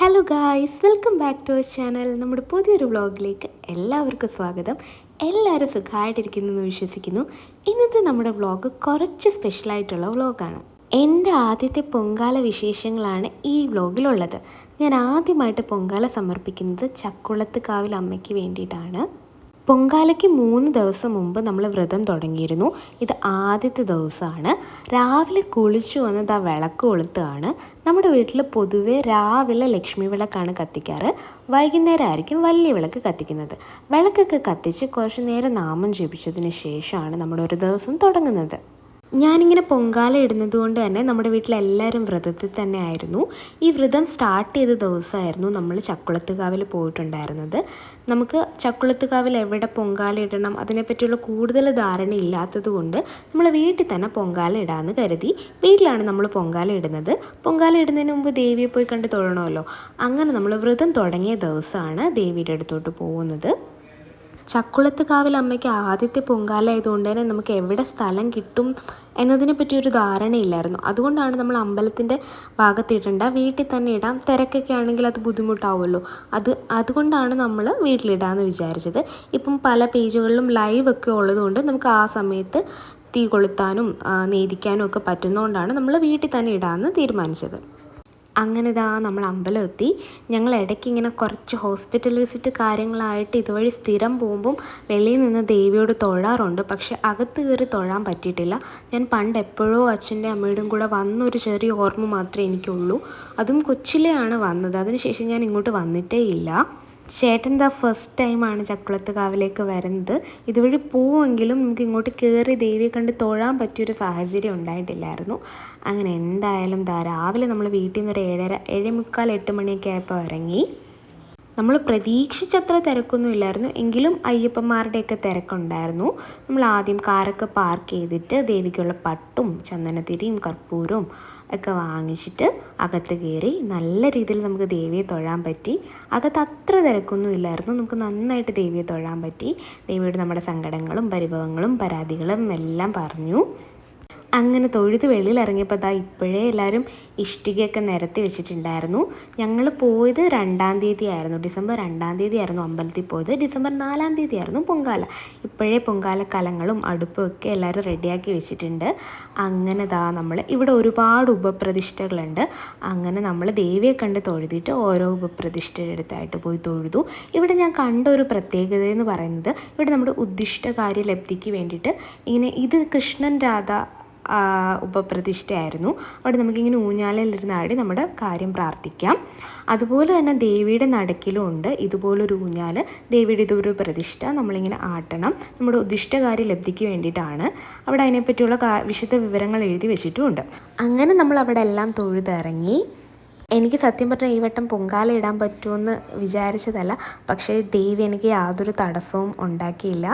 Hello guys welcome back to our channel നമ്മുടെ പുതിയൊരു വ്ളോഗിലേക്ക് എല്ലാവർക്കും സ്വാഗതം. എല്ലാവരും സുഖമായിട്ടിരിക്കുന്നു എന്ന് വിശ്വസിക്കുന്നു. ഇന്നത്തെ നമ്മുടെ വ്ളോഗ് കുറച്ച് സ്പെഷ്യലായിട്ടുള്ള വ്ളോഗാണ് എന്റെ ആദ്യത്തെ പൊങ്കാല വിശേഷങ്ങളാണ് ഈ വ്ളോഗിലുള്ളത് ഞാൻ ആദ്യമായിട്ട് പൊങ്കാല സമർപ്പിക്കുന്നത് ചക്കുളത്ത് കാവിൽ അമ്മയ്ക്ക് വേണ്ടിയിട്ടാണ്. പൊങ്കാലയ്ക്ക് മൂന്ന് ദിവസം മുമ്പ് നമ്മൾ വ്രതം തുടങ്ങിയിരുന്നു. ഇത് ആദ്യത്തെ ദിവസമാണ്. രാവിലെ കുളിച്ചു വന്നത് ആ വിളക്ക് കൊളുത്തുകയാണ് നമ്മുടെ വീട്ടിൽ പൊതുവെ രാവിലെ ലക്ഷ്മി വിളക്കാണ് കത്തിക്കാറ്. വൈകുന്നേരം ആയിരിക്കും വലിയ വിളക്ക് കത്തിക്കുന്നത്. വിളക്കൊക്കെ കത്തിച്ച് കുറച്ച് നേരം നാമം ജപിച്ചതിന് ശേഷമാണ് നമ്മുടെ ഒരു ദിവസം തുടങ്ങുന്നത്. ഞാനിങ്ങനെ പൊങ്കാല ഇടുന്നത് കൊണ്ട് തന്നെ നമ്മുടെ വീട്ടിലെല്ലാവരും വ്രതത്തിൽ തന്നെ ആയിരുന്നു. ഈ വ്രതം സ്റ്റാർട്ട് ചെയ്ത ദിവസമായിരുന്നു നമ്മൾ ചക്കുളത്തുകാവിൽ പോയിട്ടുണ്ടായിരുന്നത്. നമുക്ക് ചക്കുളത്തുകാവിൽ എവിടെ പൊങ്കാല ഇടണം അതിനെപ്പറ്റിയുള്ള കൂടുതൽ ധാരണ ഇല്ലാത്തത് കൊണ്ട് നമ്മൾ വീട്ടിൽ തന്നെ പൊങ്കാല ഇടാമെന്ന് കരുതി വീട്ടിലാണ് നമ്മൾ പൊങ്കാല ഇടുന്നത്. പൊങ്കാല ഇടുന്നതിന് മുമ്പ് ദേവിയെ പോയി കണ്ട് തൊഴണമല്ലോ. അങ്ങനെ നമ്മൾ വ്രതം തുടങ്ങിയ ദിവസമാണ് ദേവിയുടെ അടുത്തോട്ട് പോകുന്നത്. ചക്കുളത്ത് കാവിൽ അമ്മയ്ക്ക് ആദ്യത്തെ പൊങ്കാല ആയതുകൊണ്ട് തന്നെ നമുക്ക് എവിടെ സ്ഥലം കിട്ടും എന്നതിനെ പറ്റി ഒരു ധാരണയില്ലായിരുന്നു അതുകൊണ്ടാണ് നമ്മൾ അമ്പലത്തിന്റെ ഭാഗത്തിടണ്ട വീട്ടിൽ തന്നെ ഇടാം. തിരക്കൊക്കെ ആണെങ്കിൽ അത് ബുദ്ധിമുട്ടാവുമല്ലോ. അത് അതുകൊണ്ടാണ് നമ്മൾ വീട്ടിലിടാമെന്ന് വിചാരിച്ചത്. ഇപ്പം പല പേജുകളിലും ലൈവ് ഒക്കെ ഉള്ളതുകൊണ്ട് നമുക്ക് ആ സമയത്ത് തീ കൊളുത്താനും നേദിക്കാനും ഒക്കെ പറ്റുന്നതുകൊണ്ടാണ് നമ്മൾ വീട്ടിൽ തന്നെ ഇടാമെന്ന് തീരുമാനിച്ചത്. അങ്ങനെ ഇതാ നമ്മൾ അമ്പലം എത്തി. ഞങ്ങൾ ഇടയ്ക്ക് ഇങ്ങനെ കുറച്ച് ഹോസ്പിറ്റൽ വിസിറ്റ് കാര്യങ്ങളായിട്ട് ഇതുവഴി സ്ഥിരം പോകുമ്പം വെളിയിൽ നിന്ന് ദേവിയോട് തൊഴാറുണ്ട്. പക്ഷെ അകത്ത് കയറി തൊഴാൻ പറ്റിയിട്ടില്ല. ഞാൻ പണ്ട് എപ്പോഴോ അച്ഛന്റെ അമ്മയുടെയും കൂടെ വന്നൊരു ചെറിയ ഓർമ്മ മാത്രമേ എനിക്കുള്ളൂ. അതും കൊച്ചിലെയാണ് വന്നത്. അതിനുശേഷം ഞാൻ ഇങ്ങോട്ട് വന്നിട്ടേ ഇല്ല ചേട്ടൻ ദ ഫസ്റ്റ് ടൈമാണ് ചക്കുളത്ത് കാവിലേക്ക് വരുന്നത്. ഇതുവഴി പോവുമെങ്കിലും നമുക്ക് ഇങ്ങോട്ട് കയറി ദേവിയെ കണ്ട് തൊഴാൻ പറ്റിയൊരു സാഹചര്യം ഉണ്ടായിട്ടില്ലായിരുന്നു. അങ്ങനെ എന്തായാലും ദാ രാവിലെ നമ്മൾ വീട്ടിൽ നിന്ന് ഒരു ഏഴര ഏഴേ മുക്കാൽ എട്ട് മണിയൊക്കെ ആയപ്പോൾ ഇറങ്ങി. നമ്മൾ പ്രതീക്ഷിച്ചത്ര തിരക്കൊന്നും ഇല്ലായിരുന്നു. എങ്കിലും അയ്യപ്പന്മാരുടെയൊക്കെ തിരക്കുണ്ടായിരുന്നു. നമ്മൾ ആദ്യം കാറൊക്കെ പാർക്ക് ചെയ്തിട്ട് ദേവിക്കുള്ള പട്ടും ചന്ദനത്തിരിയും കർപ്പൂരവും ഒക്കെ വാങ്ങിച്ചിട്ട് അകത്ത് കയറി നല്ല രീതിയിൽ നമുക്ക് ദേവിയെ തൊഴാൻ പറ്റി. അകത്ത് അത്ര തിരക്കൊന്നും ഇല്ലായിരുന്നു. നമുക്ക് നന്നായിട്ട് ദേവിയെ തൊഴാൻ പറ്റി. ദേവിയോട് നമ്മുടെ സങ്കടങ്ങളും പരിഭവങ്ങളും പരാതികളും എല്ലാം പറഞ്ഞു. അങ്ങനെ തൊഴുത് വെളിയിൽ ഇറങ്ങിയപ്പോൾ ദാ ഇപ്പോഴേ എല്ലാവരും ഇഷ്ടികയൊക്കെ നിരത്തി വെച്ചിട്ടുണ്ടായിരുന്നു. ഞങ്ങൾ പോയത് രണ്ടാം തീയതി ആയിരുന്നു ഡിസംബർ രണ്ടാം തീയതി ആയിരുന്നു അമ്പലത്തിൽ പോയത്. ഡിസംബർ നാലാം തീയതി ആയിരുന്നു പൊങ്കാല. ഇപ്പോഴേ പൊങ്കാല കലങ്ങളും അടുപ്പും ഒക്കെ എല്ലാവരും റെഡിയാക്കി വെച്ചിട്ടുണ്ട്. അങ്ങനെ ദാ നമ്മൾ ഇവിടെ ഒരുപാട് ഉപപ്രതിഷ്ഠകളുണ്ട്. അങ്ങനെ നമ്മൾ ദേവിയെ കണ്ട് തൊഴുതിയിട്ട് ഓരോ ഉപപ്രതിഷ്ഠയുടെ അടുത്തായിട്ട് പോയി തൊഴുതു. ഇവിടെ ഞാൻ കണ്ട ഒരു പ്രത്യേകത എന്ന് പറയുന്നത് ഇവിടെ നമ്മുടെ ഉദ്ദിഷ്ടകാര്യ ലബ്ധിക്ക് വേണ്ടിയിട്ട് ഇങ്ങനെ ഇത് കൃഷ്ണൻ രാധ ഉപപ്രതിഷ്ഠയായിരുന്നു. അവിടെ നമുക്കിങ്ങനെ ഊഞ്ഞാലിലിരുന്ന് ആടി നമ്മുടെ കാര്യം പ്രാർത്ഥിക്കാം. അതുപോലെ തന്നെ ദേവിയുടെ നടക്കിലും ഉണ്ട്. ഇതുപോലൊരു ഊഞ്ഞാൽ ദേവിയുടെ ഇതൊരു പ്രതിഷ്ഠ. നമ്മളിങ്ങനെ ആട്ടണം. നമ്മുടെ ഉദ്ദിഷ്ടകാര്യ ലബ്ധിക്ക് വേണ്ടിയിട്ടാണ്. അവിടെ അതിനെപ്പറ്റിയുള്ള വിശദ വിവരങ്ങൾ എഴുതി വെച്ചിട്ടുമുണ്ട്. അങ്ങനെ നമ്മൾ അവിടെ എല്ലാം തൊഴുതിറങ്ങി. എനിക്ക് സത്യം പറഞ്ഞാൽ ഈ വട്ടം പൊങ്കാല ഇടാൻ പറ്റുമെന്ന് വിചാരിച്ചതല്ല. പക്ഷേ ദേവി എനിക്ക് യാതൊരു തടസ്സവും ഉണ്ടാക്കിയില്ല.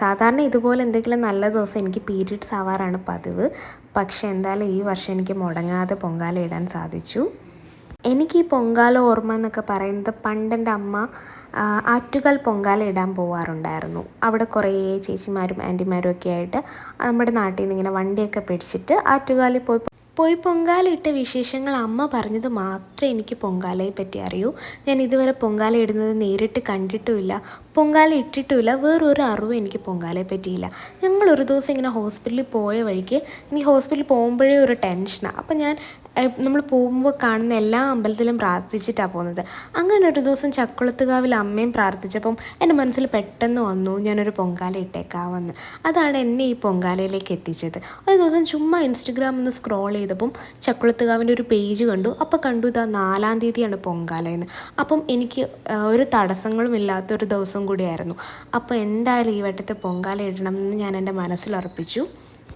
സാധാരണ ഇതുപോലെ എന്തെങ്കിലും നല്ല ദിവസം എനിക്ക് പീരീഡ്സ് ആവാറാണ് പതിവ്. പക്ഷേ എന്തായാലും ഈ വർഷം എനിക്ക് മുടങ്ങാതെ പൊങ്കാല ഇടാൻ സാധിച്ചു. എനിക്ക് ഈ പൊങ്കാല ഓർമ്മ എന്നൊക്കെ പറയുന്നത് പണ്ടെന്റെ അമ്മ ആറ്റുകാൽ പൊങ്കാല ഇടാൻ പോവാറുണ്ടായിരുന്നു. അവിടെ കുറേ ചേച്ചിമാരും ആന്റിമാരും ഒക്കെ ആയിട്ട് നമ്മുടെ നാട്ടിൽ നിന്ന് ഇങ്ങനെ വണ്ടിയൊക്കെ പിടിച്ചിട്ട് ആറ്റുകാലിൽ പോയി പോയി പൊങ്കാലയിട്ട വിശേഷങ്ങൾ അമ്മ പറഞ്ഞത് മാത്രമേ എനിക്ക് പൊങ്കാലയെ പറ്റി അറിയൂ. ഞാൻ ഇതുവരെ പൊങ്കാല ഇടുന്നത് നേരിട്ട് കണ്ടിട്ടുമില്ല. പൊങ്കാല ഇട്ടിട്ടുമില്ല. വേറൊരു അറിവും എനിക്ക് പൊങ്കാലയെ പറ്റിയില്ല. ഞങ്ങൾ ഒരു ദിവസം ഇങ്ങനെ ഹോസ്പിറ്റലിൽ പോയ വഴിക്ക് ഇനി ഹോസ്പിറ്റലിൽ പോകുമ്പോഴേ ഒരു ടെൻഷനാണ് അപ്പം ഞാൻ നമ്മൾ പോകുമ്പോൾ കാണുന്ന എല്ലാ അമ്പലത്തിലും പ്രാർത്ഥിച്ചിട്ടാണ് പോകുന്നത്. അങ്ങനെ ഒരു ദിവസം ചക്കുളത്തുകാവിൽ അമ്മയും പ്രാർത്ഥിച്ചപ്പം എന്റെ മനസ്സിൽ പെട്ടെന്ന് വന്നു ഞാനൊരു പൊങ്കാല ഇട്ടേക്കാവെന്ന് അതാണ് എന്നെ ഈ പൊങ്കാലയിലേക്ക് എത്തിച്ചത്. ഒരു ദിവസം ചുമ്മാ ഇൻസ്റ്റഗ്രാം ഒന്ന് സ്ക്രോൾ ചെയ്തപ്പം ചക്കുളത്തുകാവിന്റെ ഒരു പേജ് കണ്ടു. അപ്പോൾ കണ്ടു ഇതാ നാലാം തീയതിയാണ് പൊങ്കാല എന്ന് അപ്പം എനിക്ക് ഒരു തടസ്സങ്ങളും ഇല്ലാത്ത ഒരു ദിവസം കൂടിയായിരുന്നു. അപ്പോൾ എന്തായാലും ഈ വട്ടത്തെ പൊങ്കാല ഇടണം എന്ന് ഞാൻ എന്റെ മനസ്സിലുറപ്പിച്ചു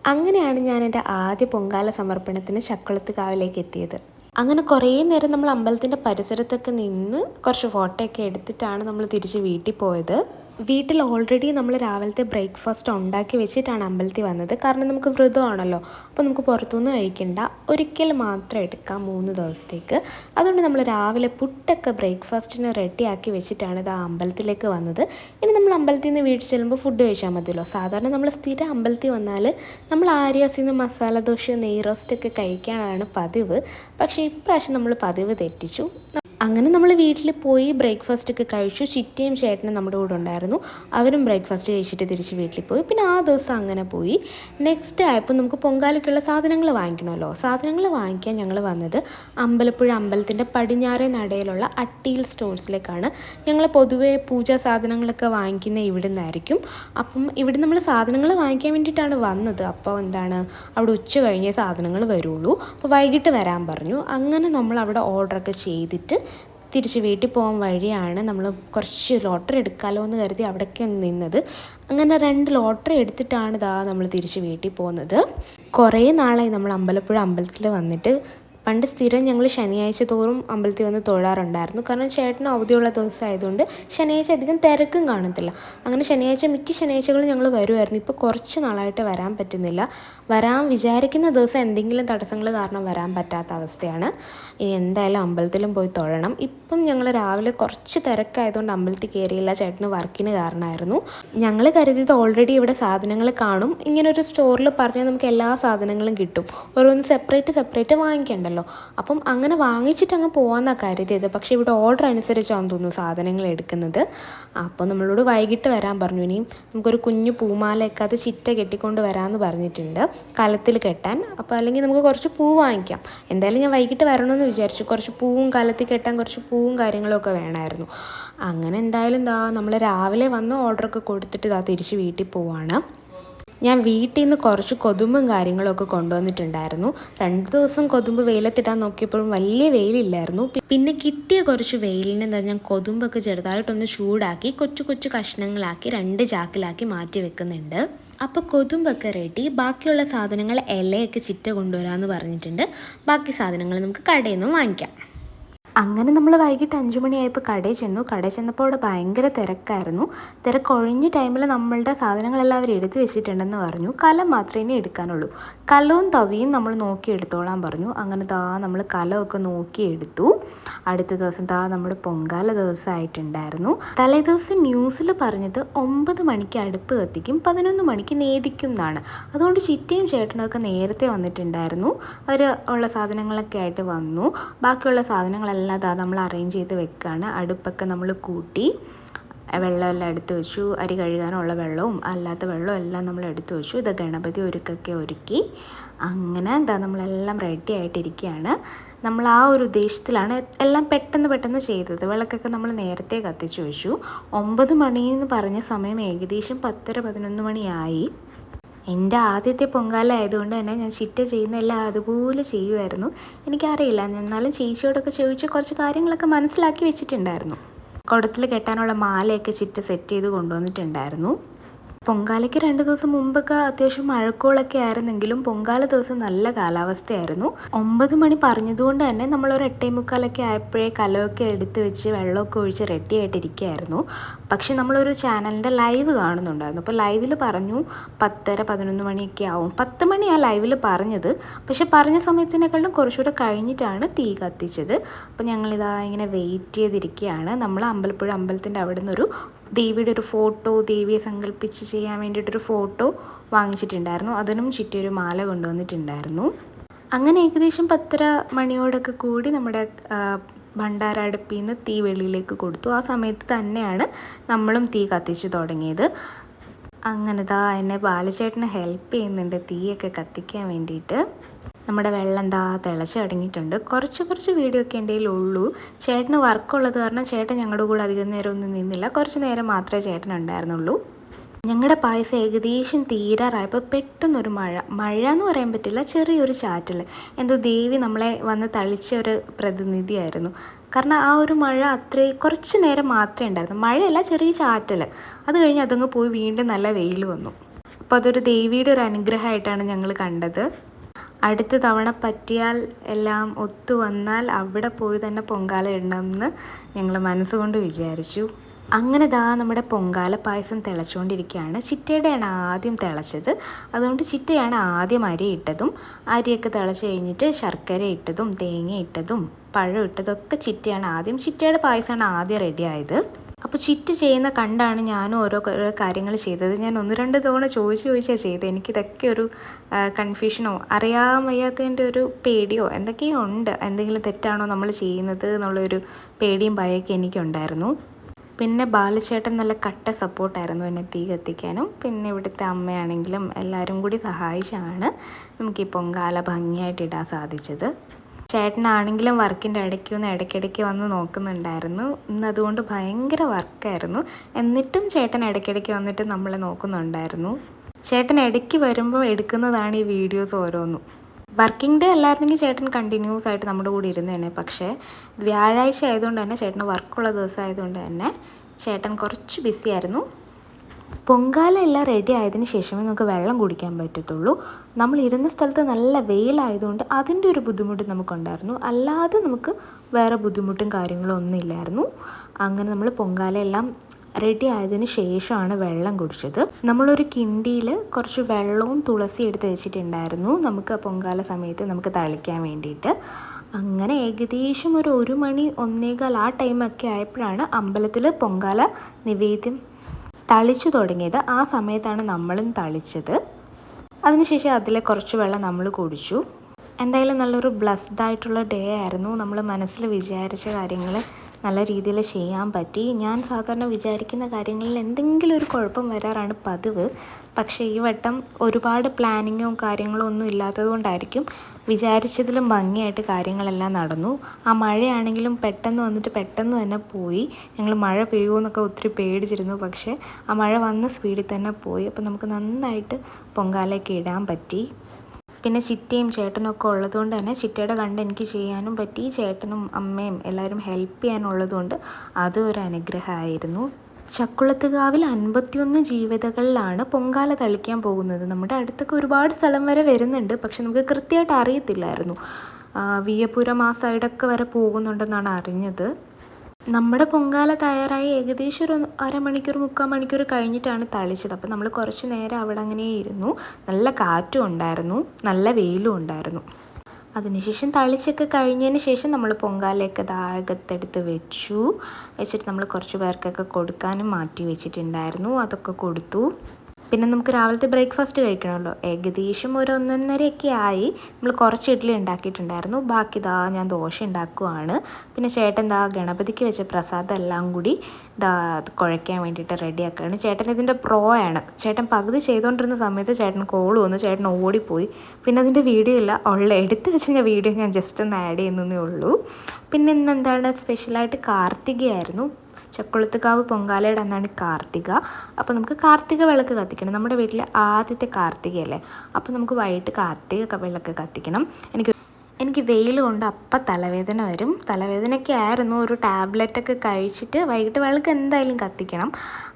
അങ്ങനെയാണ് ഞാൻ എന്റെ ആദ്യ പൊങ്കാല സമർപ്പണത്തിന് ചക്കുളത്ത് കാവിലേക്ക് എത്തിയത്. അങ്ങനെ കുറേ നേരം നമ്മൾ അമ്പലത്തിന്റെ പരിസരത്തൊക്കെ നിന്ന് കുറച്ച് ഫോട്ടോയൊക്കെ എടുത്തിട്ടാണ് നമ്മൾ തിരിച്ച് വീട്ടിൽ പോയത്. വീട്ടിൽ ഓൾറെഡി നമ്മൾ രാവിലത്തെ ബ്രേക്ക്ഫാസ്റ്റ് ഉണ്ടാക്കി വെച്ചിട്ടാണ് അമ്പലത്തിൽ വന്നത്. കാരണം നമുക്ക് വ്രതമാണല്ലോ. അപ്പോൾ നമുക്ക് പുറത്തുനിന്ന് കഴിക്കണ്ട ഒരിക്കൽ മാത്രം എടുക്കാം മൂന്ന് ദിവസത്തേക്ക്. അതുകൊണ്ട് നമ്മൾ രാവിലെ പുട്ടൊക്കെ ബ്രേക്ക്ഫാസ്റ്റിന് റെഡിയാക്കി വെച്ചിട്ടാണ് ഇത് ആ അമ്പലത്തിലേക്ക് വന്നത്. ഇനി നമ്മൾ അമ്പലത്തിൽ നിന്ന് വീട്ടിൽ ചെല്ലുമ്പോൾ ഫുഡ് കഴിച്ചാൽ മതിയല്ലോ. സാധാരണ നമ്മൾ സ്ഥിര അമ്പലത്തിൽ വന്നാൽ നമ്മൾ ആര്യാസിൽ നിന്ന് മസാല ദോശ നെയ് റോസ്റ്റൊക്കെ കഴിക്കാനാണ് പതിവ്. പക്ഷേ ഇപ്രാവശ്യം നമ്മൾ പതിവ് തെറ്റിച്ചു. അങ്ങനെ നമ്മൾ വീട്ടിൽ പോയി ബ്രേക്ക്ഫാസ്റ്റ് ഒക്കെ കഴിച്ചു. ചിറ്റയും ചേട്ടനും നമ്മുടെ കൂടെ ഉണ്ടായിരുന്നു. അവരും ബ്രേക്ക്ഫാസ്റ്റ് കഴിച്ചിട്ട് തിരിച്ച് വീട്ടിൽ പോയി. പിന്നെ ആ ദിവസം അങ്ങനെ പോയി. നെക്സ്റ്റ് ആയപ്പോൾ നമുക്ക് പൊങ്കാലയ്ക്കുള്ള സാധനങ്ങൾ വാങ്ങിക്കണമല്ലോ. സാധനങ്ങൾ വാങ്ങിക്കാൻ ഞങ്ങൾ വന്നത് അമ്പലപ്പുഴ അമ്പലത്തിന്റെ പടിഞ്ഞാറേ നടയിലുള്ള അട്ടിയിൽ സ്റ്റോഴ്സിലേക്കാണ്. ഞങ്ങൾ പൊതുവേ പൂജാ സാധനങ്ങളൊക്കെ വാങ്ങിക്കുന്ന ഇവിടെ നിന്നായിരിക്കും അപ്പം ഇവിടെ നമ്മൾ സാധനങ്ങൾ വാങ്ങിക്കാൻ വേണ്ടിയിട്ടാണ് വന്നത്. അപ്പോൾ എന്താണ്? അവിടെ ഉച്ച കഴിഞ്ഞേ സാധനങ്ങൾ വരുള്ളൂ. അപ്പോൾ വൈകിട്ട് വരാൻ പറഞ്ഞു. അങ്ങനെ നമ്മൾ അവിടെ ഓർഡറൊക്കെ ചെയ്തിട്ട് തിരിച്ച് വീട്ടിൽ പോകാൻ വഴിയാണ് നമ്മൾ കുറച്ച് ലോട്ടറി എടുക്കാമല്ലോ എന്ന് കരുതി അവിടേക്ക് നിന്നത്. അങ്ങനെ രണ്ട് ലോട്ടറി എടുത്തിട്ടാണ് ഇതാ നമ്മൾ തിരിച്ച് വീട്ടിൽ പോകുന്നത്. കുറേ നാളായി നമ്മൾ അമ്പലപ്പുഴ അമ്പലത്തിൽ വന്നിട്ട് പണ്ട് സ്ഥിരം ഞങ്ങൾ ശനിയാഴ്ച തോറും അമ്പലത്തിൽ വന്ന് തൊഴാറുണ്ടായിരുന്നു. കാരണം ചേട്ടന് അവധിയുള്ള ദിവസമായതുകൊണ്ട് ശനിയാഴ്ച അധികം തിരക്കും കാണത്തില്ല. അങ്ങനെ ശനിയാഴ്ച മിക്ക ശനിയാഴ്ചകളും ഞങ്ങൾ വരുമായിരുന്നു ഇപ്പോൾ കുറച്ച് നാളായിട്ട് വരാൻ പറ്റുന്നില്ല. വരാൻ വിചാരിക്കുന്ന ദിവസം എന്തെങ്കിലും തടസ്സങ്ങൾ കാരണം വരാൻ പറ്റാത്ത അവസ്ഥയാണ്. ഇനി എന്തായാലും അമ്പലത്തിലും പോയി തൊഴണം. ഇപ്പം ഞങ്ങൾ രാവിലെ കുറച്ച് തിരക്കായതുകൊണ്ട് അമ്പലത്തിൽ കയറിയില്ല. ചേട്ടന് വർക്കിന് കാരണമായിരുന്നു. ഞങ്ങൾ കരുതിയത് ഓൾറെഡി ഇവിടെ സാധനങ്ങൾ കാണും. ഇങ്ങനൊരു സ്റ്റോറിൽ പറഞ്ഞാൽ നമുക്ക് എല്ലാ സാധനങ്ങളും കിട്ടും. ഓരോന്ന് സെപ്പറേറ്റ് സെപ്പറേറ്റ് വാങ്ങിക്കണ്ടല്ലോ. അപ്പം അങ്ങനെ വാങ്ങിച്ചിട്ട് അങ്ങ് പോകാമെന്നാണ് കരുതിയത്. പക്ഷേ ഇവിടെ ഓർഡർ അനുസരിച്ചാണെന്ന് തോന്നുന്നു സാധനങ്ങൾ എടുക്കുന്നത്. അപ്പോൾ നമ്മളോട് വൈകിട്ട് വരാൻ പറഞ്ഞു. ഇനിയും നമുക്കൊരു കുഞ്ഞു പൂമാലയൊക്കെ അത് ചിറ്റ കെട്ടിക്കൊണ്ട് വരാമെന്ന് പറഞ്ഞിട്ടുണ്ട്. കലത്തിൽ കെട്ടാൻ. അപ്പോൾ അല്ലെങ്കിൽ നമുക്ക് കുറച്ച് പൂ വാങ്ങിക്കാം. എന്തായാലും ഞാൻ വൈകിട്ട് വരണമെന്ന് വിചാരിച്ചു. കുറച്ച് പൂവും കലത്തിൽ കെട്ടാൻ കുറച്ച് പൂവും കാര്യങ്ങളൊക്കെ വേണമായിരുന്നു. അങ്ങനെ എന്തായാലും എന്താ നമ്മൾ രാവിലെ വന്ന് ഓർഡറൊക്കെ കൊടുത്തിട്ട് ഇതാ തിരിച്ച് വീട്ടിൽ പോവാണ്. ഞാൻ വീട്ടിൽ നിന്ന് കുറച്ച് കൊതുമ്പും കാര്യങ്ങളൊക്കെ കൊണ്ടുവന്നിട്ടുണ്ടായിരുന്നു. രണ്ട് ദിവസം കൊതുമ്പ് വെയിലത്തിടാൻ നോക്കിയപ്പോഴും വലിയ വെയിലില്ലായിരുന്നു. പിന്നെ കിട്ടിയ കുറച്ച് വെയിലിനെ എന്താ ഞാൻ കൊതുമ്പൊക്കെ ചെറുതായിട്ടൊന്ന് ചൂടാക്കി കൊച്ചു കൊച്ചു കഷ്ണങ്ങളാക്കി രണ്ട് ചാക്കിലാക്കി മാറ്റി വെക്കുന്നുണ്ട്. അപ്പോൾ കൊതുമ്പൊക്കെ റെഡി. ബാക്കിയുള്ള സാധനങ്ങൾ ഇലയൊക്കെ ചിറ്റ കൊണ്ടുവരാമെന്ന് പറഞ്ഞിട്ടുണ്ട്. ബാക്കി സാധനങ്ങൾ നമുക്ക് കടയിൽ നിന്ന് വാങ്ങിക്കാം. അങ്ങനെ നമ്മൾ വൈകിട്ട് അഞ്ച് മണിയായപ്പോൾ കടയിൽ ചെന്നു. കടയിൽ ചെന്നപ്പോൾ അവിടെ ഭയങ്കര തിരക്കായിരുന്നു. തിരക്കൊഴിഞ്ഞ ടൈമിൽ നമ്മളുടെ സാധനങ്ങളെല്ലാം അവർ എടുത്തു വെച്ചിട്ടുണ്ടെന്ന് പറഞ്ഞു. കലം മാത്രമേ എടുക്കാനുള്ളൂ. കലവും തവിയും നമ്മൾ നോക്കി എടുത്തോളാൻ പറഞ്ഞു. അങ്ങനെ താ നമ്മൾ കലമൊക്കെ നോക്കി എടുത്തു. അടുത്ത ദിവസം താ നമ്മുടെ പൊങ്കാല ദിവസമായിട്ടുണ്ടായിരുന്നു. തലേദിവസം ന്യൂസിൽ പറഞ്ഞത് ഒമ്പത് മണിക്ക് അടുപ്പ് കത്തിക്കും പതിനൊന്ന് മണിക്ക് നേദിക്കും എന്നാണ്. അതുകൊണ്ട് ചിറ്റയും ചേട്ടനും ഒക്കെ നേരത്തെ വന്നിട്ടുണ്ടായിരുന്നു. അവർ ഉള്ള സാധനങ്ങളൊക്കെ ആയിട്ട് വന്നു. ബാക്കിയുള്ള സാധനങ്ങളെല്ലാം ദാ നമ്മൾ അറേഞ്ച് ചെയ്ത് വെക്കുകയാണ് അടുപ്പൊക്കെ നമ്മൾ കൂട്ടി വെള്ളമെല്ലാം എടുത്ത് വെച്ചു. അരി കഴുകാനുള്ള വെള്ളവും അല്ലാത്ത വെള്ളവും എല്ലാം നമ്മൾ എടുത്ത് വെച്ചു. ഇത് ഗണപതി ഒരുക്കൊക്കെ ഒരുക്കി. അങ്ങനെ എന്താ നമ്മളെല്ലാം റെഡി ആയിട്ടിരിക്കുകയാണ്. നമ്മൾ ആ ഒരു ഉദ്ദേശത്തിലാണ് എല്ലാം പെട്ടെന്ന് പെട്ടെന്ന് ചെയ്തത്. വിളക്കൊക്കെ നമ്മൾ നേരത്തെ കത്തിച്ചു വെച്ചു. ഒമ്പത് മണി എന്ന് പറഞ്ഞ സമയം ഏകദേശം പത്തര പതിനൊന്ന് മണിയായി. എന്റെ ആദ്യത്തെ പൊങ്കാല ആയതുകൊണ്ട് തന്നെ ഞാൻ ചിറ്റ ചെയ്യുന്ന എല്ലാം അതുപോലെ ചെയ്യുമായിരുന്നു. എനിക്കറിയില്ല. എന്നാലും ചേച്ചിയോടൊക്കെ ചോദിച്ച് കുറച്ച് കാര്യങ്ങളൊക്കെ മനസ്സിലാക്കി വെച്ചിട്ടുണ്ടായിരുന്നു. കുടത്തിൽ കെട്ടാനുള്ള മാലയൊക്കെ ചിറ്റ സെറ്റ് ചെയ്ത് കൊണ്ടുവന്നിട്ടുണ്ടായിരുന്നു. പൊങ്കാലയ്ക്ക് രണ്ട് ദിവസം മുമ്പൊക്കെ അത്യാവശ്യം മഴക്കോളൊക്കെ ആയിരുന്നെങ്കിലും പൊങ്കാല ദിവസം നല്ല കാലാവസ്ഥയായിരുന്നു. ഒമ്പത് മണി പറഞ്ഞതുകൊണ്ട് തന്നെ നമ്മളൊരു എട്ടേ മുക്കാലൊക്കെ ആയപ്പോഴേ കലമൊക്കെ എടുത്ത് വെച്ച് വെള്ളമൊക്കെ ഒഴിച്ച് റെഡി ആയിട്ടിരിക്കുകയായിരുന്നു. പക്ഷെ നമ്മളൊരു ചാനലിന്റെ ലൈവ് കാണുന്നുണ്ടായിരുന്നു. അപ്പോൾ ലൈവിൽ പറഞ്ഞു പത്തര പതിനൊന്ന് മണിയൊക്കെ ആവും. പത്ത് മണിയാണ് ലൈവിൽ പറഞ്ഞത്. പക്ഷെ പറഞ്ഞ സമയത്തിനേക്കാളും കുറച്ചുകൂടെ കഴിഞ്ഞിട്ടാണ് തീ കത്തിച്ചത്. അപ്പോൾ ഞങ്ങളിതാ ഇങ്ങനെ വെയിറ്റ് ചെയ്തിരിക്കുകയാണ്. നമ്മൾ അമ്പലപ്പുഴ അമ്പലത്തിന്റെ അവിടെ നിന്നൊരു ദേവിയുടെ ഒരു ഫോട്ടോ ദേവിയെ സങ്കല്പിച്ച് ചെയ്യാൻ വേണ്ടിയിട്ടൊരു ഫോട്ടോ വാങ്ങിച്ചിട്ടുണ്ടായിരുന്നു. അതിനും ചുറ്റി ഒരു മാല കൊണ്ടുവന്നിട്ടുണ്ടായിരുന്നു. അങ്ങനെ ഏകദേശം പത്തര മണിയോടൊക്കെ കൂടി നമ്മുടെ ഭണ്ഡാര അടുപ്പിൽ നിന്ന് തീ വെളിയിലേക്ക് കൊടുത്തു. ആ സമയത്ത് തന്നെയാണ് നമ്മളും തീ കത്തിച്ച് തുടങ്ങിയത്. അങ്ങനെ ദാ എന്നെ ബാലചേട്ടനെ ഹെൽപ്പ് ചെയ്യുന്നുണ്ട് തീയൊക്കെ കത്തിക്കാൻ വേണ്ടിയിട്ട്. നമ്മുടെ വെള്ളം എന്താ തിളച്ച് തുടങ്ങിയിട്ടുണ്ട്. കുറച്ച് കുറച്ച് വീഡിയോ ഒക്കെ എന്റെ ഉള്ളൂ ചേട്ടന് വർക്കുള്ളത് കാരണം ചേട്ടൻ ഞങ്ങളുടെ കൂടെ അധികം നേരം ഒന്നും നിന്നില്ല. കുറച്ച് നേരം മാത്രമേ ചേട്ടൻ ഉണ്ടായിരുന്നുള്ളൂ. ഞങ്ങളുടെ പായസം ഏകദേശം തീരാറായപ്പോൾ പെട്ടെന്നൊരു മഴ. മഴ എന്ന് പറയാൻ പറ്റില്ല. ചെറിയൊരു ചാറ്റൽ. എന്തോ ദേവി നമ്മളെ വന്ന് തളിച്ച ഒരു പ്രതിനിധിയായിരുന്നു. കാരണം ആ ഒരു മഴ അത്രയും കുറച്ച് നേരം മാത്രമേ ഉണ്ടായിരുന്നു. മഴയല്ല ചെറിയ ചാറ്റൽ. അത് കഴിഞ്ഞ് അതങ്ങ് പോയി വീണ്ടും നല്ല വെയിൽ വന്നു. അപ്പോൾ അതൊരു ദേവിയുടെ ഒരു അനുഗ്രഹമായിട്ടാണ് ഞങ്ങൾ കണ്ടത്. അടുത്ത തവണ പറ്റിയാൽ എല്ലാം ഒത്തു വന്നാൽ അവിടെ പോയി തന്നെ പൊങ്കാല ഇടണമെന്ന് ഞങ്ങൾ മനസ്സുകൊണ്ട് വിചാരിച്ചു. അങ്ങനെ ദാ നമ്മുടെ പൊങ്കാല പായസം തിളച്ചുകൊണ്ടിരിക്കുകയാണ്. ചിറ്റയുടെയാണ് ആദ്യം തിളച്ചത്. അതുകൊണ്ട് ചിറ്റയാണ് ആദ്യം അരി ഇട്ടതും അരിയൊക്കെ തിളച്ച് കഴിഞ്ഞിട്ട് ശർക്കര ഇട്ടതും തേങ്ങ ഇട്ടതും പഴം ഇട്ടതൊക്കെ ചിറ്റയാണ് ആദ്യം. ചിറ്റയുടെ പായസമാണ് ആദ്യം റെഡി ആയത്. അപ്പോൾ ചിറ്റ് ചെയ്യുന്ന കണ്ടാണ് ഞാനും ഓരോ കാര്യങ്ങൾ ചെയ്തത്. ഞാൻ ഒന്ന് രണ്ട് തവണ ചോദിച്ച് ചോദിച്ചാണ് ചെയ്തത് എനിക്കിതൊക്കെ ഒരു കൺഫ്യൂഷനോ അറിയാൻ വയ്യാത്തതിന്റെ ഒരു പേടിയോ എന്തൊക്കെയോ ഉണ്ട്. എന്തെങ്കിലും തെറ്റാണോ നമ്മൾ ചെയ്യുന്നത് എന്നുള്ളൊരു പേടിയും ഭയമൊക്കെ എനിക്കുണ്ടായിരുന്നു. പിന്നെ ബാലചേട്ടൻ നല്ല കട്ട സപ്പോർട്ടായിരുന്നു എന്നെ തീ കത്തിക്കാനും. പിന്നെ ഇവിടുത്തെ അമ്മയാണെങ്കിലും എല്ലാവരും കൂടി സഹായിച്ചാണ് നമുക്ക് ഈ പൊങ്കാല ഭംഗിയായിട്ട് ഇടാൻ സാധിച്ചത്. ചേട്ടനാണെങ്കിലും വർക്കിന്റെ ഇടയ്ക്ക് ഒന്ന് ഇടയ്ക്കിടയ്ക്ക് വന്ന് നോക്കുന്നുണ്ടായിരുന്നു. ഇന്ന് അതുകൊണ്ട് ഭയങ്കര വർക്കായിരുന്നു. എന്നിട്ടും ചേട്ടൻ ഇടയ്ക്കിടയ്ക്ക് വന്നിട്ട് നമ്മളെ നോക്കുന്നുണ്ടായിരുന്നു. ചേട്ടൻ ഇടയ്ക്ക് വരുമ്പോൾ എടുക്കുന്നതാണ് ഈ വീഡിയോസ് ഓരോന്നും. വർക്കിംഗ് ഡേ അല്ലായിരുന്നെങ്കിൽ ചേട്ടൻ കണ്ടിന്യൂസ് ആയിട്ട് നമ്മുടെ കൂടി ഇരുന്ന് തന്നെ പക്ഷേ വ്യാഴാഴ്ച ആയതുകൊണ്ട് തന്നെ ചേട്ടന് വർക്കുള്ള ദിവസം ആയതുകൊണ്ട് തന്നെ ചേട്ടൻ കുറച്ച് ബിസി ആയിരുന്നു. പൊങ്കാല എല്ലാം റെഡി ആയതിന് ശേഷമേ നമുക്ക് വെള്ളം കുടിക്കാൻ പറ്റത്തുള്ളൂ. നമ്മൾ ഇരുന്ന സ്ഥലത്ത് നല്ല വെയിലായതുകൊണ്ട് അതിന്റെ ഒരു ബുദ്ധിമുട്ട് നമുക്കുണ്ടായിരുന്നു. അല്ലാതെ നമുക്ക് വേറെ ബുദ്ധിമുട്ടും കാര്യങ്ങളും ഒന്നും ഇല്ലായിരുന്നു അങ്ങനെ നമ്മൾ പൊങ്കാല എല്ലാം റെഡി ആയതിന് ശേഷമാണ് വെള്ളം കുടിച്ചത്. നമ്മളൊരു കിണ്ടിയിൽ കുറച്ച് വെള്ളവും തുളസി എടുത്ത് വെച്ചിട്ടുണ്ടായിരുന്നു. നമുക്ക് പൊങ്കാല സമയത്ത് നമുക്ക് തളിക്കാൻ വേണ്ടിയിട്ട്. അങ്ങനെ ഏകദേശം ഒരു ഒരു മണി ഒന്നേകാൽ ആ ടൈമൊക്കെ ആയപ്പോഴാണ് അമ്പലത്തിൽ പൊങ്കാല നിവേദ്യം തളിച്ചു തുടങ്ങിയത്. ആ സമയത്താണ് നമ്മളും തളിച്ചത്. അതിനുശേഷം അതിലെ കുറച്ച് വെള്ളം നമ്മൾ കുടിച്ചു. എന്തായാലും നല്ലൊരു ബ്ലസ്ഡ് ആയിട്ടുള്ള ഡേ ആയിരുന്നു. നമ്മൾ മനസ്സിൽ വിചാരിച്ച കാര്യങ്ങൾ നല്ല രീതിയിൽ ചെയ്യാൻ പറ്റി. ഞാൻ സാധാരണ വിചാരിക്കുന്ന കാര്യങ്ങളിൽ എന്തെങ്കിലും ഒരു കുഴപ്പം വരാറാണ് പതിവ്. പക്ഷേ ഈ വട്ടം ഒരുപാട് പ്ലാനിങ്ങോ കാര്യങ്ങളോ ഒന്നും ഇല്ലാത്തത് കൊണ്ടായിരിക്കും വിചാരിച്ചതിലും ഭംഗിയായിട്ട് കാര്യങ്ങളെല്ലാം നടന്നു. ആ മഴയാണെങ്കിലും പെട്ടെന്ന് വന്നിട്ട് പെട്ടെന്ന് തന്നെ പോയി. ഞങ്ങൾ മഴ പെയ്യുമോ എന്നൊക്കെ ഒത്തിരി പേടിച്ചിരുന്നു. പക്ഷേ ആ മഴ വന്ന സ്പീഡിൽ തന്നെ പോയി. അപ്പോൾ നമുക്ക് നന്നായിട്ട് പൊങ്കാലയൊക്കെ ഇടാൻ പറ്റി. പിന്നെ ചിറ്റയും ചേട്ടനും ഒക്കെ ഉള്ളതുകൊണ്ട് തന്നെ ചിറ്റയുടെ കണ്ട് എനിക്ക് ചെയ്യാനും പറ്റി. ചേട്ടനും അമ്മയും എല്ലാവരും ഹെൽപ്പ് ചെയ്യാനുള്ളതുകൊണ്ട് അതും ഒരു അനുഗ്രഹമായിരുന്നു. ചക്കുളത്തുകാവിൽ അൻപത്തിയൊന്ന് ജീവിതകളിലാണ് പൊങ്കാല തളിക്കാൻ പോകുന്നത്. നമ്മുടെ അടുത്തൊക്കെ ഒരുപാട് സ്ഥലം വരെ വരുന്നുണ്ട്. പക്ഷെ നമുക്ക് കൃത്യമായിട്ട് അറിയത്തില്ലായിരുന്നു. വിയപുരം ആ സൈഡൊക്കെ വരെ പോകുന്നുണ്ടെന്നാണ് അറിഞ്ഞത്. നമ്മുടെ പൊങ്കാല തയ്യാറായി ഏകദേശം ഒരു അരമണിക്കൂർ മുക്കാൽ മണിക്കൂർ കഴിഞ്ഞിട്ടാണ് തളിച്ചത്. അപ്പോൾ നമ്മൾ കുറച്ച് നേരം അവിടെ അങ്ങനെ ഇരുന്നു നല്ല കാറ്റും ഉണ്ടായിരുന്നു. നല്ല വെയിലും ഉണ്ടായിരുന്നു. അതിനുശേഷം തളിച്ചൊക്കെ കഴിഞ്ഞതിന് ശേഷം നമ്മൾ പൊങ്കാലയൊക്കെ താഴകത്തെടുത്ത് വെച്ചു. വെച്ചിട്ട് നമ്മൾ കുറച്ച് പേർക്കൊക്കെ കൊടുക്കാനും മാറ്റി വെച്ചിട്ടുണ്ടായിരുന്നു. അതൊക്കെ കൊടുത്തു. പിന്നെ നമുക്ക് രാവിലത്തെ ബ്രേക്ക്ഫാസ്റ്റ് കഴിക്കണമല്ലോ. ഏകദേശം ഒരു ഒന്നൊന്നരയൊക്കെ ആയി നമ്മൾ കുറച്ച് ഇഡ്ഡലി ഉണ്ടാക്കിയിട്ടുണ്ടായിരുന്നു. ബാക്കി ഇതാ ഞാൻ ദോശ ഉണ്ടാക്കുവാണ്. പിന്നെ ചേട്ടൻ ദാ ഗണപതിക്ക് വെച്ച പ്രസാദം എല്ലാം കൂടി ദാ കുഴയ്ക്കാൻ വേണ്ടിയിട്ട് റെഡിയാക്കുകയാണ്. ചേട്ടൻ ഇതിന്റെ പ്രോ ആണ്. ചേട്ടൻ പകുതി ചെയ്തുകൊണ്ടിരുന്ന സമയത്ത് ചേട്ടൻ കോൾ വന്നു. ചേട്ടൻ ഓടിപ്പോയി. പിന്നെ അതിന്റെ വീഡിയോ ഇല്ല. ഉള്ള എടുത്ത് വെച്ച് ഞാൻ വീഡിയോ ഞാൻ ജസ്റ്റ് ഒന്ന് ആഡ് ചെയ്യുന്നതേ ഉള്ളൂ. പിന്നെ ഇന്ന് എന്താണ് സ്പെഷ്യലായിട്ട് കാർത്തികയായിരുന്നു. ചക്കുളത്തുകാവ് പൊങ്കാലയുടെ അന്നാണ് കാർത്തിക. അപ്പോൾ നമുക്ക് കാർത്തിക വിളക്ക് കത്തിക്കണം. നമ്മുടെ വീട്ടിലെ ആദ്യത്തെ കാർത്തികയല്ലേ? അപ്പോൾ നമുക്ക് വൈകിട്ട് കാർത്തിക വിളക്ക് കത്തിക്കണം. എനിക്ക് എനിക്ക് വെയിൽ കൊണ്ട് അപ്പം തലവേദന വരും. തലവേദനയ്ക്ക് ആയിരുന്നു. ഒരു ടാബ്ലറ്റൊക്കെ കഴിച്ചിട്ട് വൈകിട്ട് വിളക്ക് എന്തായാലും കത്തിക്കണം.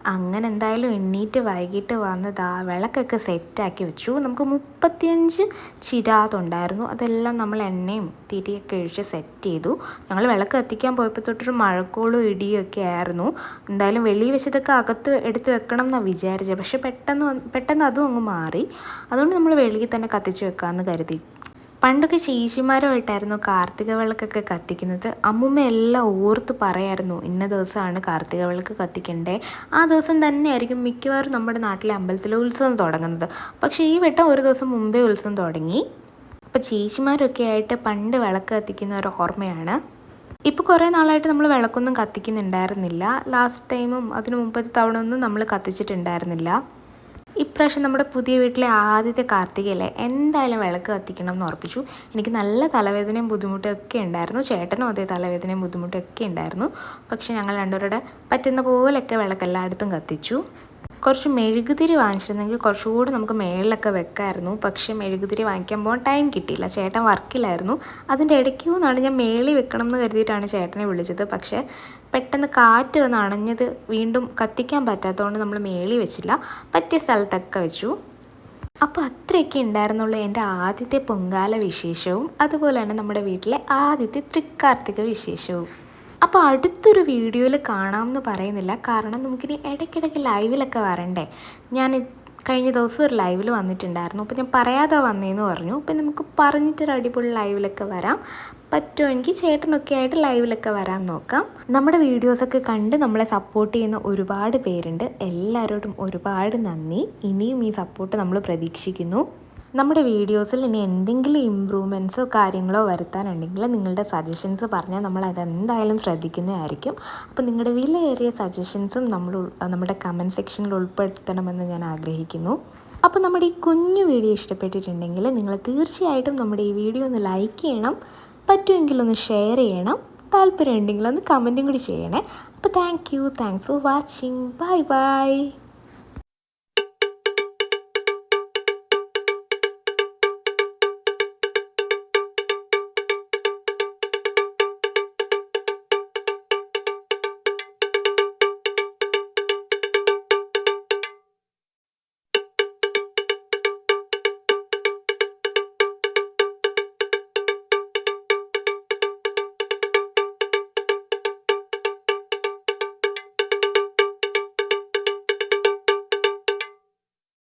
അങ്ങനെ എന്തായാലും എണ്ണീറ്റ് വൈകിട്ട് വന്നത് ആ വിളക്കൊക്കെ സെറ്റാക്കി വെച്ചു. നമുക്ക് മുപ്പത്തിയഞ്ച് ചിരാതുണ്ടായിരുന്നു. അതെല്ലാം നമ്മൾ എണ്ണയും തിരിയൊക്കെ ഒഴിച്ച് സെറ്റ് ചെയ്തു. ഞങ്ങൾ വിളക്ക് കത്തിക്കാൻ പോയപ്പോൾ തൊട്ടൊരു മഴക്കോളും ഇടിയൊക്കെ ആയിരുന്നു. എന്തായാലും വെളി വെച്ചതൊക്കെ അകത്ത് എടുത്ത് വെക്കണം എന്നാണ് വിചാരിച്ചത്. പക്ഷേ പെട്ടെന്ന് പെട്ടെന്ന് അതും അങ്ങ് മാറി. അതുകൊണ്ട് നമ്മൾ വെളിയിൽ തന്നെ കത്തിച്ച് വെക്കാമെന്ന് കരുതി. പണ്ടൊക്കെ ചേച്ചിമാരുമായിട്ടായിരുന്നു കാർത്തിക വിളക്കൊക്കെ കത്തിക്കുന്നത്. അമ്മുമ്മ എല്ലാം ഓർത്ത് പറയായിരുന്നു ഇന്ന ദിവസമാണ് കാർത്തിക വിളക്ക് കത്തിക്കണ്ടേ? ആ ദിവസം തന്നെയായിരിക്കും മിക്കവാറും നമ്മുടെ നാട്ടിലെ അമ്പലത്തിലെ ഉത്സവം തുടങ്ങുന്നത്. പക്ഷേ ഈ വട്ടം ഒരു ദിവസം മുമ്പേ ഉത്സവം തുടങ്ങി. അപ്പോൾ ചേച്ചിമാരൊക്കെ ആയിട്ട് പണ്ട് വിളക്ക് കത്തിക്കുന്ന ഒരു ഓർമ്മയാണ്. ഇപ്പോൾ കുറേ നാളായിട്ട് നമ്മൾ വിളക്കൊന്നും കത്തിക്കുന്നുണ്ടായിരുന്നില്ല. ലാസ്റ്റ് ടൈമും അതിന് മുമ്പത്തെ തവണ ഒന്നും നമ്മൾ കത്തിച്ചിട്ടുണ്ടായിരുന്നില്ല. ഇപ്രാവശ്യം നമ്മുടെ പുതിയ വീട്ടിലെ ആദ്യത്തെ കാർത്തികയല്ലേ? എന്തായാലും വിളക്ക് കത്തിക്കണം എന്ന് ഉറപ്പിച്ചു. എനിക്ക് നല്ല തലവേദനയും ബുദ്ധിമുട്ടും ഒക്കെ ഉണ്ടായിരുന്നു. ചേട്ടനും അതേ തലവേദനയും ബുദ്ധിമുട്ടും ഒക്കെ ഉണ്ടായിരുന്നു. പക്ഷേ ഞങ്ങൾ രണ്ടുപേരുടെ പറ്റുന്ന പോലെയൊക്കെ വിളക്ക് എല്ലായിടത്തും കത്തിച്ചു. കുറച്ച് മെഴുകുതിരി വാങ്ങിച്ചിരുന്നെങ്കിൽ കുറച്ചുകൂടി നമുക്ക് മേളിലൊക്കെ വെക്കായിരുന്നു. പക്ഷേ മെഴുകുതിരി വാങ്ങിക്കാൻ പോകാൻ ടൈം കിട്ടിയില്ല. ചേട്ടൻ വർക്കിലായിരുന്നു അതിന്റെ ഇടയ്ക്ക് ഞാൻ മേളിൽ വെക്കണം എന്ന് കരുതിയിട്ടാണ് ചേട്ടനെ വിളിച്ചത്. പക്ഷേ പെട്ടെന്ന് കാറ്റ് വന്ന് അണഞ്ഞത് വീണ്ടും കത്തിക്കാൻ പറ്റാത്തതുകൊണ്ട് നമ്മൾ മേളി വെച്ചില്ല. പറ്റിയ സ്ഥലത്തൊക്കെ വെച്ചു. അപ്പോൾ അത്രയൊക്കെ ഉണ്ടായിരുന്നുള്ളൂ എന്റെ ആദ്യത്തെ പൊങ്കാല വിശേഷവും. അതുപോലെ തന്നെ നമ്മുടെ വീട്ടിലെ ആദ്യത്തെ തൃക്കാർത്തിക വിശേഷവും. അപ്പോൾ അടുത്തൊരു വീഡിയോയിൽ കാണാമെന്ന് പറയുന്നില്ല. കാരണം നമുക്കിനി ഇടയ്ക്കിടയ്ക്ക് ലൈവിലൊക്കെ വരണ്ടേ. ഞാൻ കഴിഞ്ഞ ദിവസം ഒരു ലൈവിൽ വന്നിട്ടുണ്ടായിരുന്നു. അപ്പോൾ ഞാൻ പറയാതെ വന്നേന്ന് പറഞ്ഞു. അപ്പോൾ നമുക്ക് പറഞ്ഞിട്ടൊരു അടിപൊളി ലൈവിലൊക്കെ വരാം. പറ്റുമെങ്കിൽ ചേട്ടനൊക്കെ ആയിട്ട് ലൈവിലൊക്കെ വരാൻ നോക്കാം. നമ്മുടെ വീഡിയോസൊക്കെ കണ്ട് നമ്മളെ സപ്പോർട്ട് ചെയ്യുന്ന ഒരുപാട് പേരുണ്ട്. എല്ലാവരോടും ഒരുപാട് നന്ദി. ഇനിയും ഈ സപ്പോർട്ട് നമ്മൾ പ്രതീക്ഷിക്കുന്നു. നമ്മുടെ വീഡിയോസിൽ ഇനി എന്തെങ്കിലും ഇമ്പ്രൂവ്മെന്റ്സോ കാര്യങ്ങളോ വരുത്താനുണ്ടെങ്കിൽ നിങ്ങളുടെ സജഷൻസ് പറഞ്ഞാൽ നമ്മൾ അതെന്തായാലും ശ്രദ്ധിക്കുന്നതായിരിക്കും. അപ്പോൾ നിങ്ങളുടെ വിലയേറിയ സജഷൻസും നമ്മൾ നമ്മുടെ കമന്റ് സെക്ഷനിൽ ഉൾപ്പെടുത്തണമെന്ന് ഞാൻ ആഗ്രഹിക്കുന്നു. അപ്പോൾ നമ്മുടെ ഈ കുഞ്ഞു വീഡിയോ ഇഷ്ടപ്പെട്ടിട്ടുണ്ടെങ്കിൽ നിങ്ങൾ തീർച്ചയായിട്ടും നമ്മുടെ ഈ വീഡിയോ ഒന്ന് ലൈക്ക് ചെയ്യണം. പറ്റുമെങ്കിൽ ഒന്ന് ഷെയർ ചെയ്യണം. താല്പര്യം ഉണ്ടെങ്കിൽ ഒന്ന് കമന്റും കൂടി ചെയ്യണേ. അപ്പോൾ thank you thanks for watching bye bye